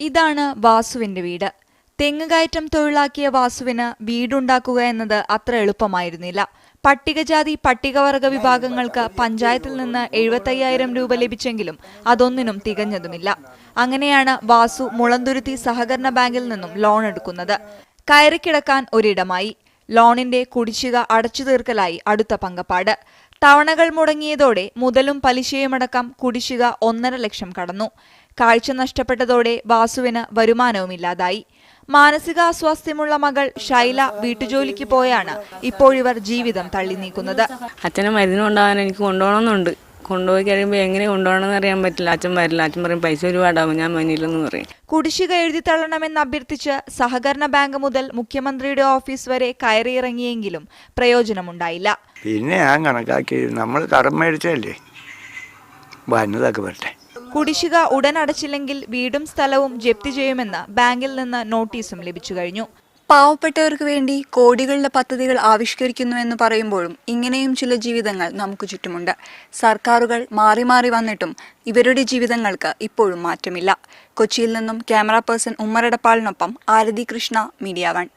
ഇതാണ് വാസുവിന്റെ വീട്. തെങ്ങുകയറ്റം തൊഴിലാക്കിയ വാസുവിന് വീടുണ്ടാക്കുക എന്നത് അത്ര എളുപ്പമായിരുന്നില്ല. പട്ടികജാതി പട്ടികവർഗ വിഭാഗങ്ങൾക്ക് പഞ്ചായത്തിൽ നിന്ന് എഴുപത്തയ്യായിരം രൂപ ലഭിച്ചെങ്കിലും അതൊന്നിനും തികഞ്ഞതുമില്ല. അങ്ങനെയാണ് വാസു മുളന്തുരുത്തി സഹകരണ ബാങ്കിൽ നിന്നും ലോൺ എടുക്കുന്നത്. കയറിക്കിടക്കാൻ ഒരിടമായി. ലോണിന്റെ കുടിശ്ശിക അടച്ചു തീർക്കലായി അടുത്ത പങ്കപ്പാട്. തവണകൾ മുടങ്ങിയതോടെ മുതലും പലിശയുമടക്കം കുടിശ്ശിക ഒന്നര ലക്ഷം കടന്നു. കാഴ്ച നഷ്ടപ്പെട്ടതോടെ വാസുവിന് വരുമാനവുമില്ലാതായി. മാനസികാസ്വാസ്ഥ്യമുള്ള മകൾ ശൈല വീട്ടുജോലിക്ക് പോയാണ് ഇപ്പോഴിവർ ജീവിതം തള്ളി നീക്കുന്നത് അച്ഛനെ മരുന്ന് കൊണ്ടുപോകാൻ എനിക്ക് കൊണ്ടുപോകണമെന്നുണ്ട്. കൊണ്ടുപോയി കഴിയുമ്പോൾ എങ്ങനെ കൊണ്ടുപോകണമെന്ന് അറിയാൻ പറ്റില്ല. അച്ഛൻ വരില്ല. അച്ഛൻ പറയും പൈസ ഒരുപാടാവും. ഞാൻ മനിയില്ലെന്ന് പറയും. കുടിശ്ശിക എഴുതി തള്ളണമെന്ന് അഭ്യർത്ഥിച്ച് സഹകരണ ബാങ്ക് മുതൽ മുഖ്യമന്ത്രിയുടെ ഓഫീസ് വരെ കയറിയിറങ്ങിയെങ്കിലും പ്രയോജനമുണ്ടായില്ല. പിന്നെ ഞാൻ കണക്കാക്കി നമ്മൾ കടം മേടിച്ചല്ലേ വന്നതൊക്കെ വരട്ടെ. കുടിശ്ശിക ഉടൻ അടച്ചില്ലെങ്കിൽ വീടും സ്ഥലവും ജപ്തി ചെയ്യുമെന്ന് ബാങ്കിൽ നിന്ന് നോട്ടീസും ലഭിച്ചു കഴിഞ്ഞു. പാവപ്പെട്ടവർക്ക് വേണ്ടി കോടികളുടെ പദ്ധതികൾ ആവിഷ്കരിക്കുന്നുവെന്ന് പറയുമ്പോഴും ഇങ്ങനെയും ചില ജീവിതങ്ങൾ നമുക്ക് ചുറ്റുമുണ്ട്. സർക്കാരുകൾ മാറി മാറി വന്നിട്ടും ഇവരുടെ ജീവിതങ്ങൾക്ക് ഇപ്പോഴും മാറ്റമില്ല. കൊച്ചിയിൽ നിന്നും ക്യാമറ പേഴ്സൺ ഉമ്മറടപ്പാളിനൊപ്പം ആരതി കൃഷ്ണ മീഡിയ വൺ.